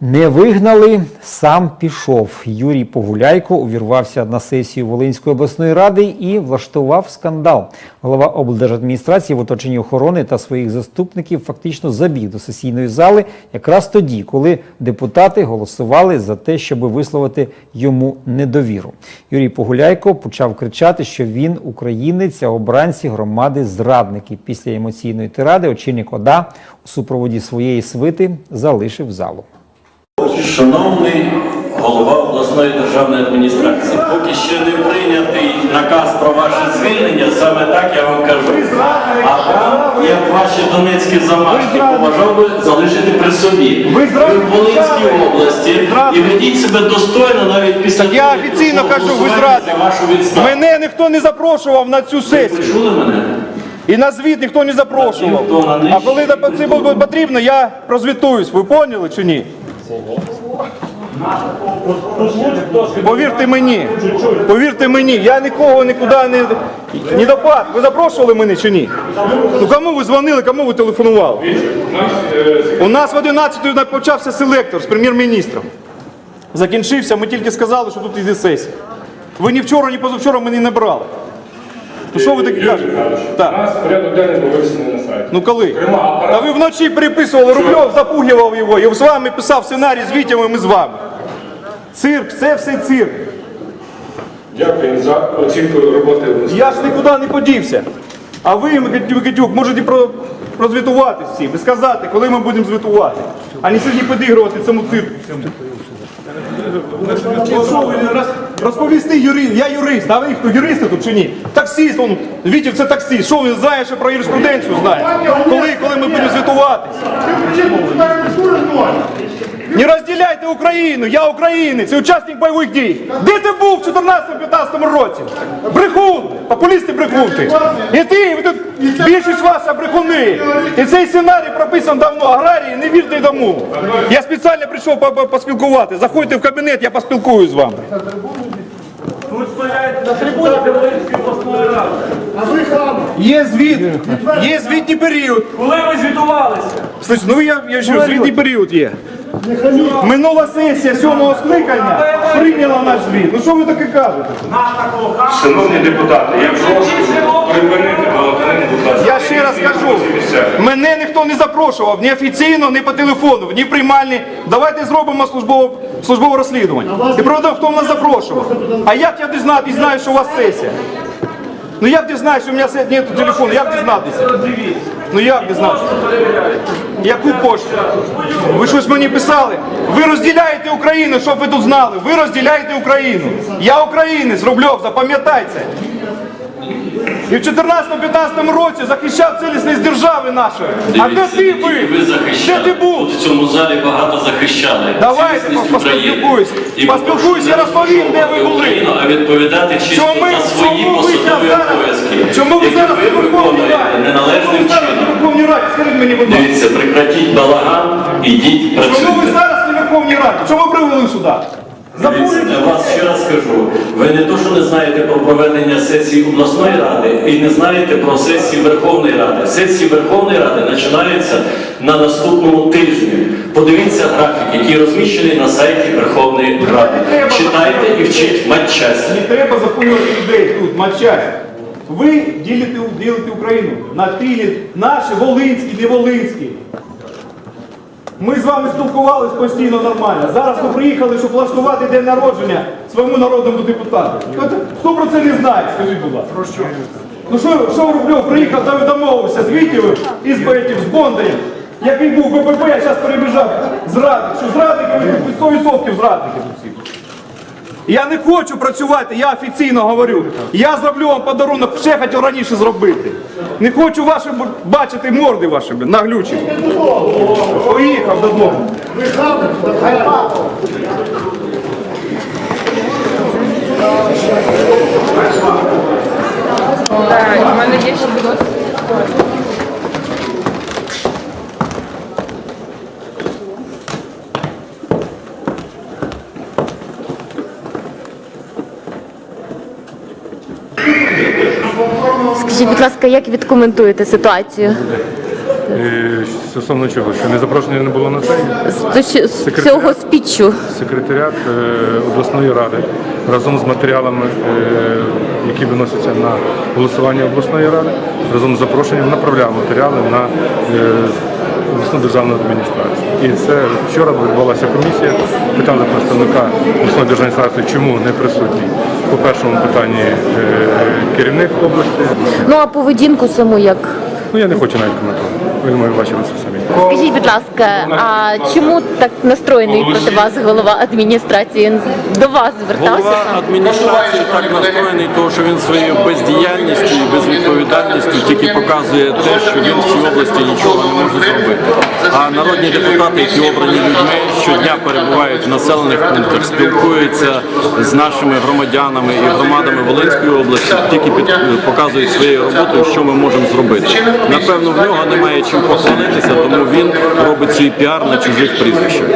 Не вигнали, сам пішов. Юрій Погуляйко увірвався на сесію Волинської обласної ради і влаштував скандал. Голова облдержадміністрації в оточенні охорони та своїх заступників фактично забіг до сесійної зали якраз тоді, коли депутати голосували за те, щоб висловити йому недовіру. Юрій Погуляйко почав кричати, що він українець, а обранці громади зрадники. Після емоційної тиради очільник ОДА у супроводі своєї свити залишив залу. Шановний голова обласної державної адміністрації, поки ще не прийнятий наказ про ваше звільнення, саме так я вам кажу. А вам, як ваші донецькі замашки, побажав би залишити при собі. Ви в Волинській області і ведіть себе достойно навіть після я того, як офіційно кажу, ви відставку. Мене ніхто не запрошував на цю Ви сесію. чули мене? І на звіт ніхто не запрошував. А коли це буде потрібно, я прозвітуюсь. Ви поняли чи ні? Повірте мені, повірте мені, я нікого нікуди не, не допад. Ви запрошували мене чи ні? Ну кому ви дзвонили, кому ви телефонували? У нас в 11 почався селектор з прем'єр-міністром. Закінчився, ми тільки сказали, що тут іде сесія. Ви ні вчора, ні позавчора мене не брали. Ну що ви таке кажете? Михайлович, У нас порядок денний був на сайті. Ну коли? Та ви вночі переписували, Рубльов запугував його, і з вами писав сценарій з Вітєм, і ми з вами. Цирк, це все цирк. Дякую за оцінку роботи. Я ж нікуди не подівся. А ви, Микитюк, можете про, прозвітувати всім і сказати, коли ми будемо звітувати. А не сьогодні підігрувати цьому цирку. Цьому. Що Розповісти юрист, я юрист, а ви хто юристи тут чи ні? Таксист, он, Вітів це таксист. Що він знає ще про юриспруденцію знає? Коли, коли ми будемо звітувати? Не розділяйте Україну, я українець, і учасник бойових дій. Де ти був в 14-15 році? Брехун, популісти брехунти. І ти, ви тут більшість ваша брехуни. І цей сценарій прописан давно, аграрії, не вірте тому. Я спеціально прийшов по- по- поспілкувати. Заходьте в кабінет, я поспілкуюсь з вами. Є звіт, є звітний період. Коли ви звітувалися? Слухай, ну я, я що, звітний період є. Минула сесія сьомого скликання прийняла наш звіт. Ну що ви таке кажете? Шановні депутати, я прошу припинити будь ласка. Я ще раз кажу, мене ніхто не запрошував ні офіційно, ні по телефону, ні приймальні. Давайте зробимо службове, службове розслідування. І проведемо, хто нас запрошував. А як я дізнатися, знаю, що у вас сесія? Ну як дізнаюсь, що у мене немає телефону, як дізнатися? Ну як знав. Яку пошту? Ви щось мені писали? Ви розділяєте Україну, щоб ви тут знали. Ви розділяєте Україну. Я українець, Рубльов, запам'ятайте. І в 14-15 році захищав цілісність держави нашої. А де ти не ви ви? Де ти був? Тут в цьому залі багато захищали. Давайте цілісність поспілкуюсь. України. І Поспілкуюсь, я розповім, де ви були. А відповідати чисто Чому, за свої ви посадові обов'язки, чому ви зараз ви Верховній виконуєте неналежним ви чином. Скажіть мені, будь ласка. Дивіться, прекратіть балаган, ідіть Чому ви зараз не Верховній Раді? Чому привели сюди? Дивіться, для вас ще раз скажу. Ви не то, що не знаєте про проведення сесії обласної ради і не знаєте про сесії Верховної Ради. Сесії Верховної Ради починаються на наступному тижні. Подивіться графік, який розміщений на сайті Верховної Ради. Читайте і вчіть матчасті. Не треба запугувати людей тут, матчасть. Ви ділите, ділите Україну на тілі наші, волинські, не волинські. Ми з вами спілкувалися постійно нормально. Зараз ви приїхали, щоб влаштувати день народження своєму народному депутату. Хто, про це не знає, скажіть, будь ласка. Про що? Ну що, що Рубльов приїхав, та домовився з Вітєвим і з Бетів, з Бондарем, який був ВПП, а зараз перебіжав зрадник. Що зрадники, ви 100% зрадники тут всі. Я не хочу працювати, я офіційно говорю. Я зроблю вам подарунок, ще хотів раніше зробити. Не хочу ваші бачити морди ваші, блін, наглючі. Поїхав додому. Так, у мене є ще підозра. Скажіть, будь ласка, як відкоментуєте ситуацію? Е, Стосовно чого? Що не запрошення не було на цей з, з цього спічу. секретаріат е, обласної ради разом з матеріалами, е, які виносяться на голосування обласної ради, разом з запрошенням направляв матеріали на е, обласну державну адміністрацію. І це вчора відбулася комісія. Питали представника обласної державної адміністрації, чому не присутній по першому питанні е, керівник області. Ну а поведінку саму як? Ну я не хочу навіть коментувати. Ви думаю, бачили це самі. Скажіть, будь ласка, а чому так настроєний проти вас голова адміністрації? До вас звертався Голова сам? адміністрації так настроєний, тому що він своєю бездіяльністю і безвідповідальністю тільки показує те, що він в цій області нічого не може зробити. А народні депутати, які обрані людьми, щодня перебувають в населених пунктах, спілкуються з нашими громадянами і громадами Волинської області, тільки під, показують своєю роботою, що ми можемо зробити. Напевно, в нього немає чим похвалитися, тому він робить свій піар на чужих прізвищах.